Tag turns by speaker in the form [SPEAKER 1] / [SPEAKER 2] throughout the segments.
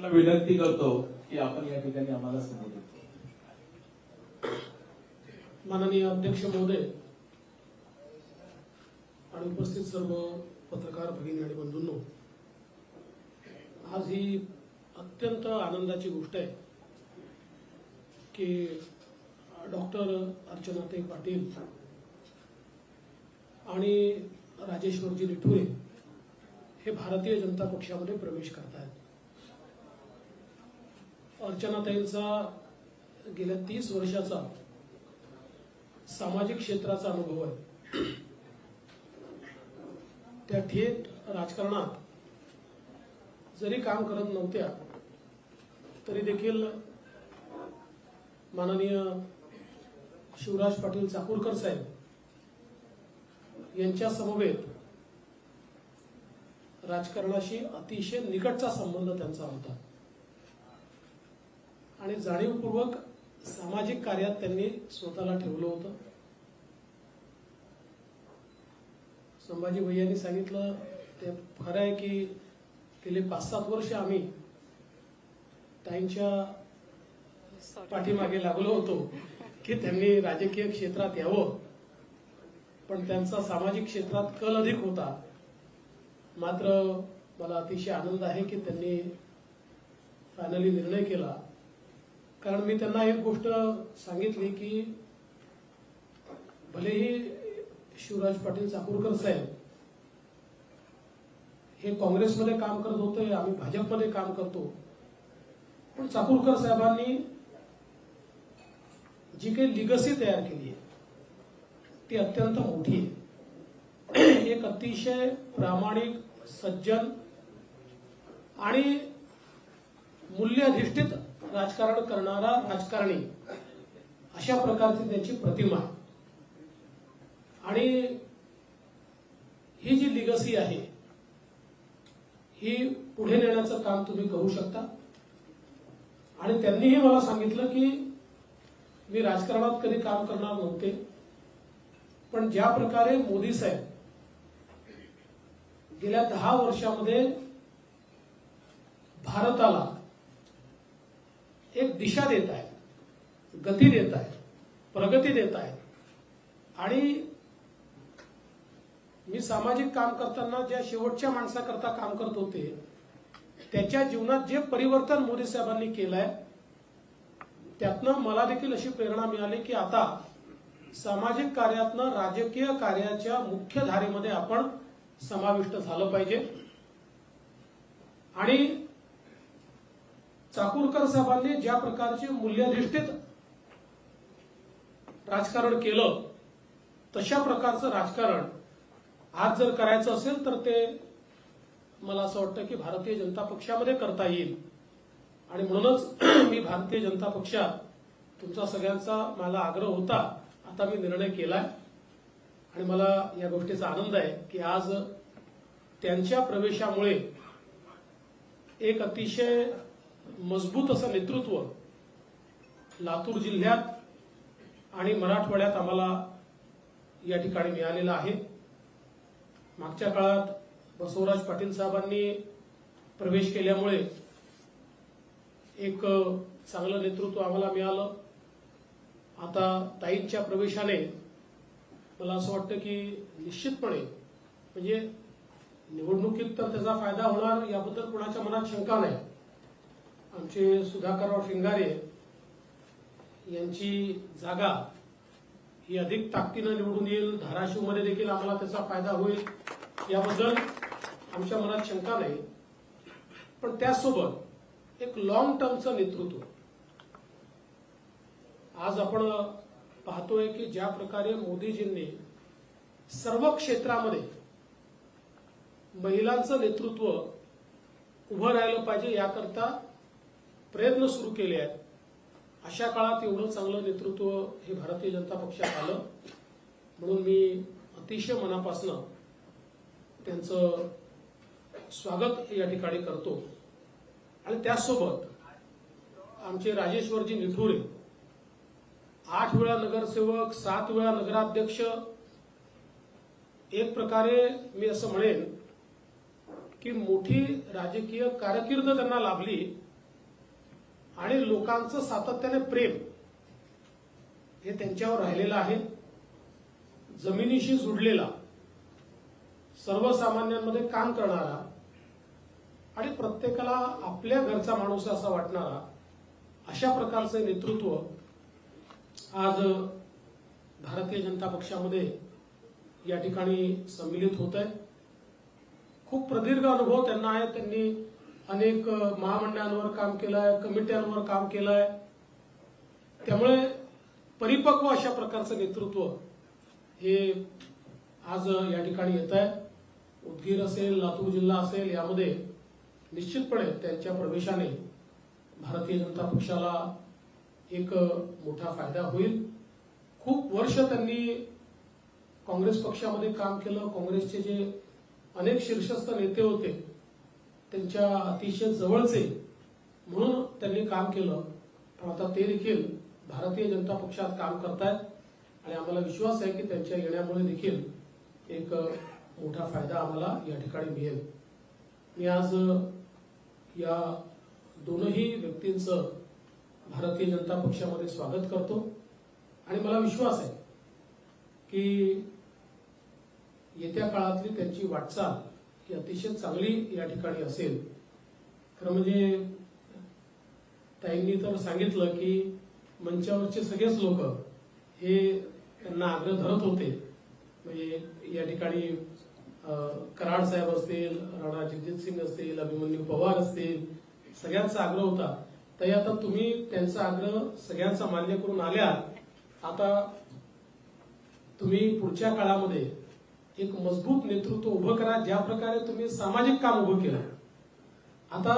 [SPEAKER 1] त्यांना विनंती करतो की आपण या ठिकाणी आम्हाला सांगू
[SPEAKER 2] माननीय अध्यक्ष महोदय आणि उपस्थित सर्व पत्रकार भगिनी आणि बंधूंनो आज ही अत्यंत आनंदाची गोष्ट आहे की डॉक्टर अर्चनाताई पाटील आणि राजेश्वरजी रिठुरे हे भारतीय जनता पक्षामध्ये प्रवेश करतायत. अर्चनाताईंचा गेल्या तीस वर्षाचा सामाजिक क्षेत्राचा अनुभव आहे. त्या थेट राजकारणात जरी काम करत नव्हत्या तरी देखील माननीय शिवराज पाटील चाकूरकर साहेब यांच्या समवेत राजकारणाशी अतिशय निकटचा संबंध त्यांचा होता. आणि जाणीवपूर्वक सामाजिक कार्यात त्यांनी स्वतःला ठेवलं होतं. संभाजी भैयांनी सांगितलं ते खरं आहे की गेले पाच सात वर्ष आम्ही ताईंच्या पाठीमागे लागलो होतो की त्यांनी राजकीय क्षेत्रात यावं. पण त्यांचा सामाजिक क्षेत्रात कल अधिक होता. मात्र मला अतिशय आनंद आहे की त्यांनी फायनली निर्णय केला. कारण मी त्यांना एक गोष्ट सांगितली की भलेही शिवराज पाटील चाकूरकर साहेब हे काँग्रेसमध्ये काम करत होते आम्ही भाजपमध्ये काम करतो पण चाकूरकर साहेबांनी जी काही लिगसी तयार केली आहे ती अत्यंत मोठी आहे. एक अतिशय प्रामाणिक सज्जन आणि मूल्यधिष्ठित राजकारण करणारा राजकारणी अशा प्रकारची त्यांची प्रतिमा. आणि ही जी लिगसी आहे ही पुढे नेण्याचं काम तुम्ही करू शकता. आणि त्यांनीही मला सांगितलं की मी राजकारणात कधी काम करणार नव्हते पण ज्या प्रकारे मोदी साहेब गेल्या दहा वर्षामध्ये भारताला एक दिशा देत आहे गती देत आहे प्रगती देत आहे आणि मी सामाजिक काम करताना ज्या शेवटच्या माणसाकरता काम करत होते त्याच्या जीवनात जे परिवर्तन मोदी साहेबांनी केलंय त्यातनं मला देखील अशी प्रेरणा मिळाली की आता सामाजिक कार्यातनं राजकीय कार्याच्या मुख्य धारेमध्ये आपण समाविष्ट झालं पाहिजे. आणि चाकूरकर साहेबांनी ज्या प्रकारचे मूल्याधिष्ठित राजकारण केलं तशा प्रकारचं राजकारण आज जर करायचं असेल तर ते मला असं वाटतं की भारतीय जनता पक्षामध्ये करता येईल. आणि म्हणूनच मी भारतीय जनता पक्षात तुमचा सगळ्यांचा मला आग्रह होता आता मी निर्णय केलाय. आणि मला या गोष्टीचा आनंद आहे की आज त्यांच्या प्रवेशामुळे एक अतिशय मजबूत असं नेतृत्व लातूर जिल्ह्यात आणि मराठवाड्यात आम्हाला या ठिकाणी मिळालेलं आहे. मागच्या काळात बसवराज पाटील साहेबांनी प्रवेश केल्यामुळे एक चांगलं नेतृत्व आम्हाला मिळालं. आता ताईंच्या प्रवेशाने मला असं वाटतं की निश्चितपणे म्हणजे निवडणुकीत तर त्याचा फायदा होणार याबद्दल कोणाच्या मनात शंका नाही. आमचे सुधाकरराव शिंगारे यांची जागा ही अधिक ताकदीनं निवडून येईल. धाराशिवमध्ये देखील आम्हाला त्याचा फायदा होईल. याबद्दल आमच्या मनात शंका नाही. पण त्यासोबत एक लॉंग टर्मचं नेतृत्व. आज आपण पाहतोय की ज्या प्रकारे मोदीजींनी सर्व क्षेत्रामध्ये महिलांचं नेतृत्व उभं राहिलं पाहिजे याकरता प्रयत्न सुरू केले आहेत. अशा काळात एवढं चांगलं नेतृत्व हे भारतीय जनता पक्षात आलं. म्हणून मी अतिशय मनापासनं त्यांचं स्वागत या ठिकाणी करतो. आणि त्याचसोबत आमचे राजेश्वरजी निठुरे आठ वेळा नगरसेवक सात वेळा नगराध्यक्ष एक प्रकारे मी असं म्हणेन की मोठी राजकीय कारकीर्द त्यांना लाभली. आणि लोकांचं सातत्याने प्रेम हे त्यांच्यावर राहिलेलं आहे. जमिनीशी जुडलेला सर्वसामान्यांमध्ये काम करणारा आणि प्रत्येकाला आपल्या घरचा माणूस असा वाटणारा अशा प्रकारचं नेतृत्व आज भारतीय जनता पक्षामध्ये या ठिकाणी संमिलित होत आहे खूप प्रदीर्घ अनुभव त्यांना आहे त्यांनी अनेक महामंडळांवर काम केलंय कमिट्यांवर काम केलंय. त्यामुळे परिपक्व अशा प्रकारचं नेतृत्व हे आज या ठिकाणी येत आहे उदगीर असेल लातूर जिल्हा असेल यामध्ये निश्चितपणे त्यांच्या प्रवेशाने भारतीय जनता पक्षाला एक मोठा फायदा होईल. खूप वर्ष त्यांनी काँग्रेस पक्षामध्ये काम केलं. काँग्रेसचे जे अनेक शीर्षस्थ नेते होते त्यांच्या अतिशय जवळचे म्हणून त्यांनी काम केलं. पण आता ते देखील भारतीय जनता पक्षात काम करतायत. आणि आम्हाला विश्वास आहे की त्यांच्या येण्यामुळे देखील एक मोठा फायदा आम्हाला या ठिकाणी मिळेल. मी आज या दोनही व्यक्तींचं भारतीय जनता पक्षामध्ये स्वागत करतो. आणि मला विश्वास आहे की येत्या काळातली त्यांची वाटचाल ही अतिशय चांगली या ठिकाणी असेल. खरं म्हणजे ताईंनी तर सांगितलं की मंचावरचे सगळेच लोक हे त्यांना आग्रह धरत होते. म्हणजे या ठिकाणी कराड साहेब असतील राणा जगजित सिंग असतील अभिमन्यू पवार असतील सगळ्यांचा आग्रह होता. तरी आता तुम्ही त्यांचा आग्रह सगळ्यांचा मान्य करून आल्या. आता तुम्ही पुढच्या काळामध्ये एक मजबूत नेतृत्व उभं करा ज्या प्रकारे तुम्ही सामाजिक काम उभं केलं. आता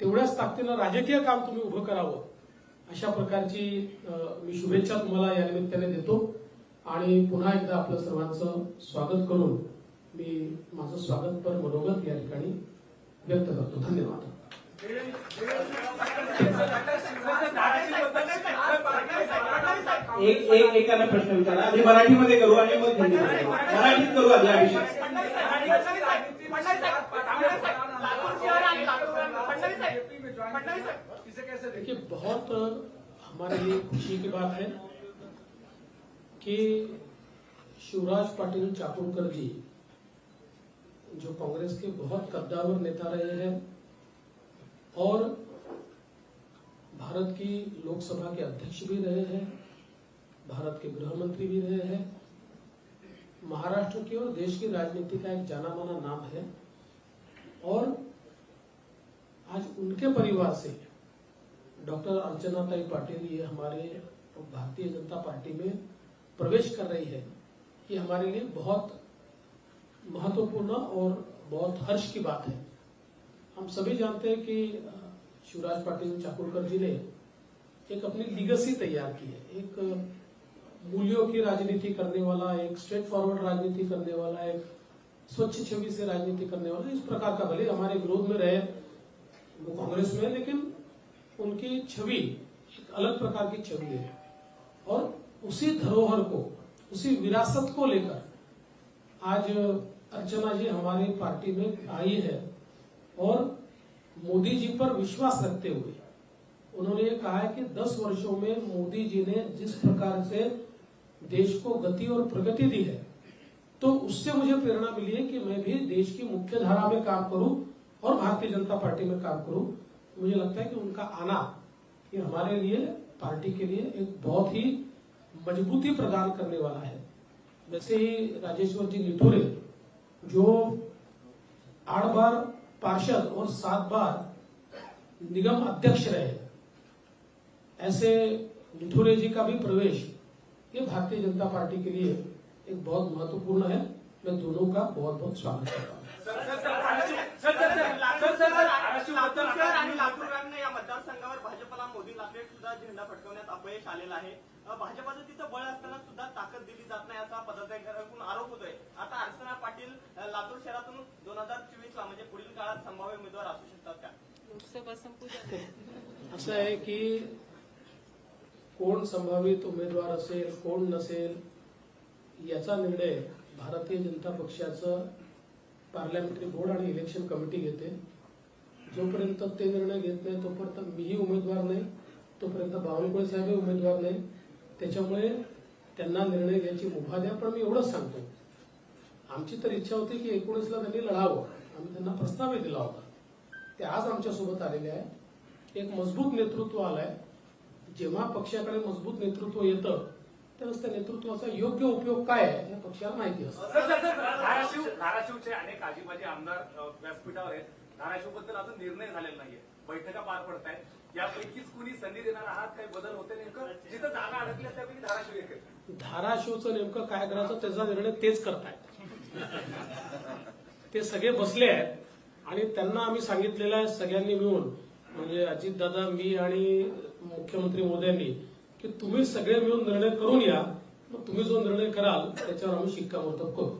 [SPEAKER 2] तेवढ्याच ताकदीनं राजकीय काम तुम्ही उभं करावं. अशा प्रकारची मी शुभेच्छा तुम्हाला या निमित्ताने देतो. आणि पुन्हा एकदा आपलं सर्वांचं स्वागत करून मी माझं स्वागतपर मनोगत या ठिकाणी व्यक्त करतो. धन्यवाद.
[SPEAKER 3] एक एक एकाला प्रश्न विचारा आधी मराठीमध्ये करू आणि मग हिंदीमध्ये. मराठीत करू आधी अभिषेक
[SPEAKER 2] देखिए, बहुत हमारे लिए खुशी की बात है कि शिवराज पाटिल चाकुरकर जी, जो कांग्रेस के बहुत कद्दावर नेता रहे हैं और भारत की लोकसभा के अध्यक्ष भी रहे हैं, भारत के गृह मंत्री भी रहे हैं। महाराष्ट्र की और देश की राजनीति का एक जाना माना नाम है। और आज उनके परिवार से डॉक्टर अर्चनाताई पाटिल ये हमारे भारतीय जनता पार्टी में प्रवेश कर रही है। ये हमारे लिए बहुत महत्वपूर्ण और बहुत हर्ष की बात है। हम सभी जानते हैं कि शिवराज पाटिल चाकुरकर जी ने एक अपनी लीगसी तैयार की है। एक मूल्यों की राजनीति करने वाला, एक स्ट्रेट फॉरवर्ड राजनीति करने वाला, एक स्वच्छ छवि से राजनीति करने वाला, इस प्रकार का भले हमारे विरोध में रहे वो कांग्रेस में, लेकिन उनकी छवि एक अलग प्रकार की छवि है। और उसी धरोहर को, उसी विरासत को लेकर आज अर्चना जी हमारी पार्टी में आई है। और मोदी जी पर विश्वास रखते हुए उन्होंने ये कहा है कि 10 वर्षों में मोदी जी ने जिस प्रकार से देश को गति और प्रगति दी है तो उससे मुझे प्रेरणा मिली है कि मैं भी देश की मुख्य धारा में काम करूँ और भारतीय जनता पार्टी में काम करूँ। मुझे लगता है कि उनका आना ये हमारे लिए, पार्टी के लिए एक बहुत ही मजबूती प्रदान करने वाला है। वैसे ही राजेश्वर जी निठुरे जो आठ बार पार्षद और सात बार निगम अध्यक्ष रहे ऐसे निठुरे जी का भी प्रवेश ये भारतीय जनता पार्टी के लिए एक बहुत महत्त्वपूर्ण है मैं दोनों का बहुत बहुत स्वागत करता हूँ
[SPEAKER 4] लातूरकर आणि लातूरकरांना या मतदारसंघावर भाजपला मोदी लाटलेट सुद्धा झेंडा फडकवण्यात अपयश आलेलं आहे भाजपचं तिथं बळ असताना सुद्धा ताकद दिली जात नाही असा पदाधिकाऱ्यांकडून आरोप होतोय आता अर्चना पाटील अ, लातूर शहरातून दोन हजार चोवीस ला म्हणजे पुढील काळात संभाव्य उमेदवार असू शकतात का
[SPEAKER 5] लोकसभा संपूर्ण
[SPEAKER 2] असं आहे की कोण संभावित उमेदवार असेल कोण नसेल याचा निर्णय भारतीय जनता पक्षाचं पार्लमेंटरी बोर्ड आणि इलेक्शन कमिटी घेते. जोपर्यंत ते निर्णय घेत नाही तोपर्यंत मीही उमेदवार नाही तोपर्यंत बावनकुळे साहेबही उमेदवार नाही. त्याच्यामुळे त्यांना निर्णय घ्यायची मुभा द्या पण मी एवढंच सांगतो. आमची तर इच्छा होती की एकोणीसला त्यांनी लढावं. आम्ही त्यांना प्रस्तावही दिला होता. ते आज आमच्यासोबत आलेले आहे एक मजबूत नेतृत्व आलंय. जेव्हा पक्षाकडे मजबूत नेतृत्व येतं त्यावेळेस त्या नेतृत्वाचा योग्य उपयोग काय आहे हे पक्षाला माहिती असतं.
[SPEAKER 6] धाराशिव धाराशिवचे अनेक आजीबाजी आमदार व्यासपीठावर आहेत. धाराशिवबद्दल अजून निर्णय झालेला नाहीये. बैठका पार पडत आहेत यापैकीच कुणी संधी देणार आहात काही बदल होते नेमकं? जिथं जागा अडकल्या त्यापैकी धाराशिव एक
[SPEAKER 2] धाराशिवचं नेमकं काय करायचं त्याचा निर्णय तेच करतायत. ते सगळे बसले आहेत आणि त्यांना आम्ही सांगितलेलं आहे सगळ्यांनी मिळून म्हणजे अजितदादा मी आणि मुख्यमंत्री मोदयांनी की तुम्ही सगळे मिळून निर्णय करून या. मग तुम्ही जो निर्णय कराल त्याच्यावर आम्ही शिक्कामोर्तब करू.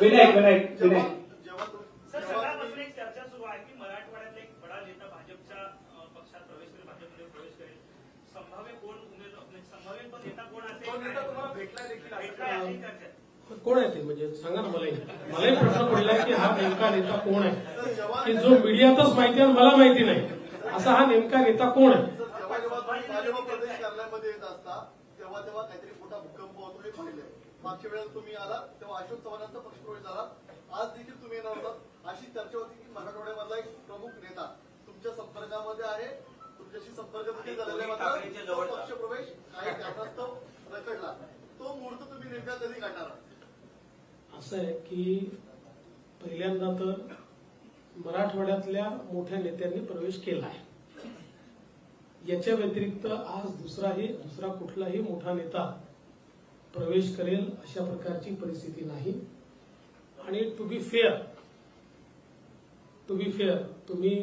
[SPEAKER 3] विनायक विनायक विनायक.
[SPEAKER 7] सर सकाळपासून एक चर्चा सुरू आहे की मराठवाड्यातला एक बडा नेता भाजपच्या अं, पक्षात प्रवेश करेल भाजपमध्ये प्रवेश करेल. संभाव्य कोण उमेदवार संभाव्य तो नेता कोण
[SPEAKER 6] तो
[SPEAKER 7] असेल
[SPEAKER 2] कोण आहे ते? म्हणजे सांगा ना मलाही. मलाही प्रश्न पडलाय की हा नेमका नेता कोण आहे? की जो मीडियातच माहिती आहे मला माहिती नाही. असा हा नेमका नेता कोण आहे?
[SPEAKER 8] जेव्हा जेव्हा तुम्ही भाजप प्रदेश कार्यालयामध्ये येत असता तेव्हा तेव्हा काहीतरी मोठा भूकंप होतो पाहिलंय मागच्या वेळेला तुम्ही आला तेव्हा अशोक चव्हाणांचा पक्षप्रवेश झाला. आज देखील तुम्ही येणार होता. अशी चर्चा होती की मराठवाड्यामधला एक प्रमुख नेता तुमच्या संपर्कामध्ये आहे. तुमच्याशी संपर्क देखील झालेला पक्षप्रवेश काही कारणास्तव रखडला. तो मुहूर्त तुम्ही नेमका कधी काढणार?
[SPEAKER 2] असं आहे की पहिल्यांदा तर मराठवाड्यातल्या मोठ्या नेत्यांनी प्रवेश केला आहे. याच्या व्यतिरिक्त आज दुसराही दुसरा कुठलाही मोठा नेता प्रवेश करेल अशा प्रकारची परिस्थिती नाही. आणि to be fair to be fair तुम्ही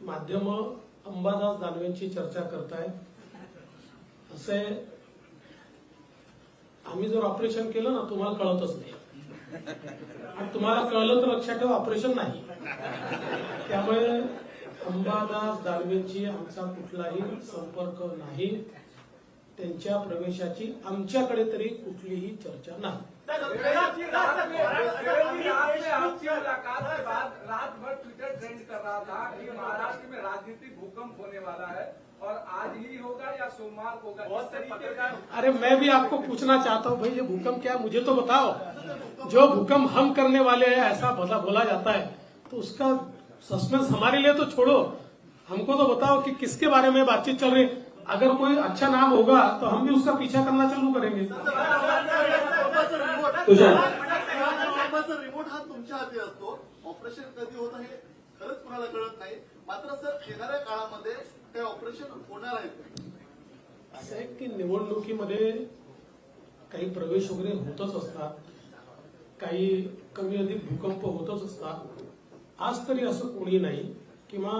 [SPEAKER 2] माध्यम अंबादास दानवेंची चर्चा करताय. असं आहे आम्ही जर ऑपरेशन केलं ना तुम्हाला कळतच नाही. आणि तुम्हाला कळलं तर लक्षात ठेवा ऑपरेशन नाही. त्यामुळे अंबादास दानवेंची आमचा कुठलाही संपर्क नाही. त्यांच्या प्रवेशाची आमच्याकडे तरी कुठलीही चर्चा नाही.
[SPEAKER 6] रात भर ट्विटर ट्रेंड कर रहा था कि महाराष्ट्र में राजनीतिक भूकंप होने वाला है और आज ही होगा सोमवार को
[SPEAKER 4] बहुत
[SPEAKER 6] पत्रकार
[SPEAKER 2] अरे मैं भी आपको पूछना चाहता हूँ भाई ये भूकंप क्या है मुझे तो बताओ। जो भूकंप हम करने वाले हैं ऐसा बोला बोला जाता है तो उसका सस्पेंस हमारे लिए तो छोड़ो। हमको तो बताओ कि किसके बारे में बातचीत चल रही है। अगर कोई अच्छा नाम होगा तो हम भी उसका पीछा करना चालू करेंगे.
[SPEAKER 8] हा तुमच्या हाती असतो. ऑपरेशन कधी होतं हे खरंच कुणाला कळत नाही. मात्र सर येणाऱ्या काळामध्ये ते ऑपरेशन होणार आहेत
[SPEAKER 2] असं आहे की निवडणुकीमध्ये काही प्रवेश वगैरे होतच असतात काही कमी अधिक भूकंप होतच असतात. आज तरी असं कोणी नाही किंवा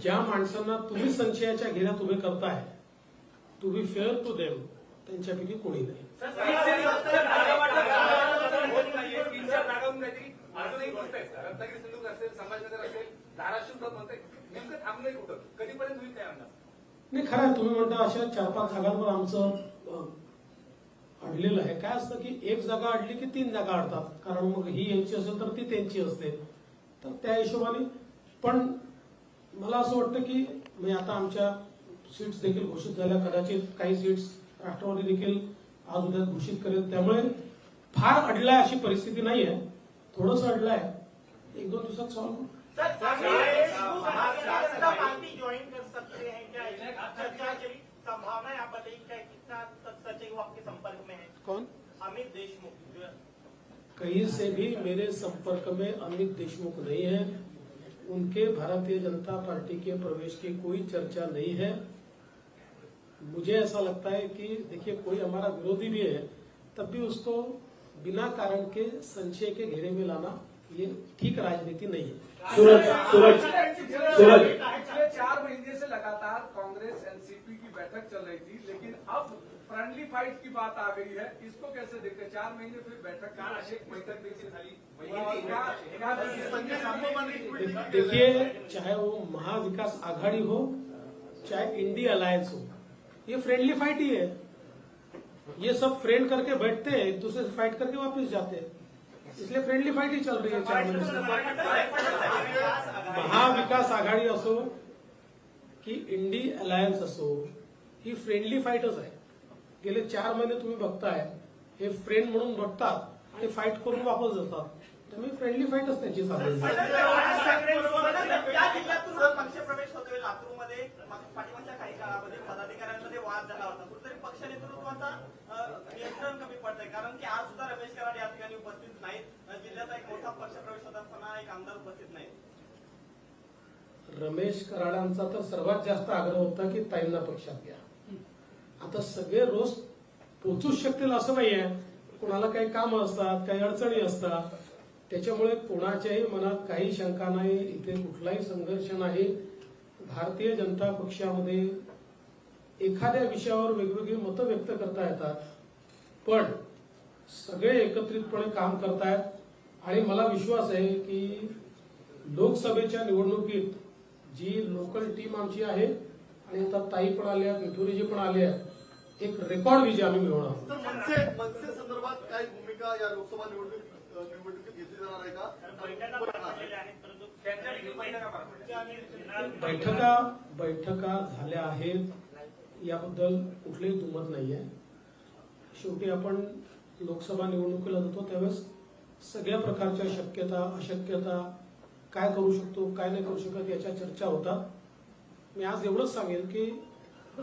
[SPEAKER 2] ज्या माणसांना तुम्ही संशयाच्या घेऱ्यात उभे करताय to be fair to them त्यांच्यापैकी कोणी नाही.
[SPEAKER 6] आहे असेल असेल धाराशिव तर नेमकं थांबलंय कुठं? कधीपर्यंत होईल काय
[SPEAKER 2] नाही खरं तुम्ही म्हणता अशा चार पाच जागांवर आमचं अडलेलं आहे. काय असतं की एक जागा अडली की तीन जागा अडतात. कारण मग ही यांची असेल तर ती त्यांची असते. तर त्या हिशोबाने पण मला असं वाटतं की म्हणजे आता आमच्या सीट्स देखील घोषित झाल्या. कदाचित काही सीट्स राष्ट्रवादी देखील आज उद्या घोषित करेल. त्यामुळे फार अडलाय अशी परिस्थिती नाही आहे थोडंसं अडलाय. एक दोन दिवसात सॉल्व्ह
[SPEAKER 7] पार्टी ज्वाइन कर सकते हैं क्या चर्चा की संभावना यहाँ बताइए क्या कितना सच है वो आपके संपर्क में है
[SPEAKER 2] कौन?
[SPEAKER 7] अमित देशमुख।
[SPEAKER 2] कहीं से भी मेरे संपर्क में अमित देशमुख नहीं है। उनके भारतीय जनता पार्टी के प्रवेश की कोई चर्चा नहीं है। मुझे ऐसा लगता है कि देखिए कोई हमारा विरोधी भी है तब भी उसको बिना कारण के संशय के घेरे में लाना ये ठीक राजनीति नहीं है।
[SPEAKER 3] सूरज सूरज सूरज।
[SPEAKER 6] पिछले चार महीने से लगातार कांग्रेस एनसीपी की बैठक चल रही थी लेकिन अब फ्रेंडली फाइट की बात आ गई है। इसको कैसे देखते चार महीने फिर बैठक का एक बैठक। देखिए?
[SPEAKER 2] चाहे वो महाविकास आघाड़ी हो चाहे इंडी अलायंस हो ये फ्रेंडली फाइट ही है। ये सब फ्रेंड करके बैठते हैं एक दूसरे से फाइट करके वापस जाते हैं। इसलिए फ्रेंडली फाइट ही चल रही है चार महीने से महाविकास आघाडी असो की इंडी अलायन्स असो ही फ्रेंडली फाईटच आहे गेले चार महिने तुम्ही बघताय हे फ्रेंड म्हणून बघतात आणि फाईट करून वापस जातात त्यामुळे फ्रेंडली फाईटच त्यांची चालू आहे.
[SPEAKER 4] होतोय लातूरमध्ये पदाधिकाऱ्यांमध्ये वाद झाला होता कुठेतरी पक्ष नेतृत्वाचा नियंत्रण कमी पडतंय कारण की आज सुद्धा रमेश कराड या ठिकाणी उपस्थित नाहीत अ, जिल्ह्याचा एक मोठा पक्षप्रवेश होत असताना एक आमदार उपस्थित नाही
[SPEAKER 2] रमेश कराडांचा तर सर्वात जास्त आग्रह होता की ताईंना पक्षात घ्या. आता सगळे रोज पोचूच शकतील असं नाहीये. कोणाला कुणाला काही काम असतात काही अडचणी असतात. त्याच्यामुळे कोणाच्याही मनात काही शंका नाही. इथे कुठलाही संघर्ष नाही. भारतीय जनता पक्षामध्ये एखाद्या विषयावर वेगवेगळी मतं व्यक्त करता येतात. पण सगळे एकत्रितपणे काम करतायत. आणि मला विश्वास आहे की लोकसभेच्या निवडणुकीत जी लोकल टीम आमची आहे आणि आता ताई पण आल्या विठुरीजी पण आल्या एक रेकॉर्ड विजय आम्ही मिळवणार
[SPEAKER 8] संदर्भात काय भूमिका या लोकसभा निवडणूक निवडणुकीत घेतली जाणार आहे का.
[SPEAKER 7] बैठका
[SPEAKER 6] बैठका
[SPEAKER 2] झाल्या आहेत याबद्दल कुठलेही दुमत नाहीये. शेवटी आपण लोकसभा निवडणुकीला जातो त्यावेळेस सगळ्या प्रकारच्या शक्यता अशक्यता काय करू शकतो काय नाही करू शकत याच्या चर्चा होतात मी आज एवढंच सांगेल की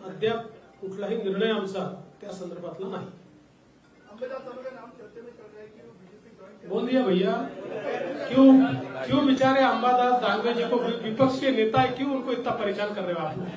[SPEAKER 2] अद्याप कुठलाही निर्णय आमचा त्या संदर्भातला नाही.
[SPEAKER 8] अंबेदार
[SPEAKER 2] बोल दिया भैया. क्यों क्यों बेचारे अंबादास दानवे जी को विपक्ष के नेता है? क्यों उनको इतना परेशान कर रहे हो आप?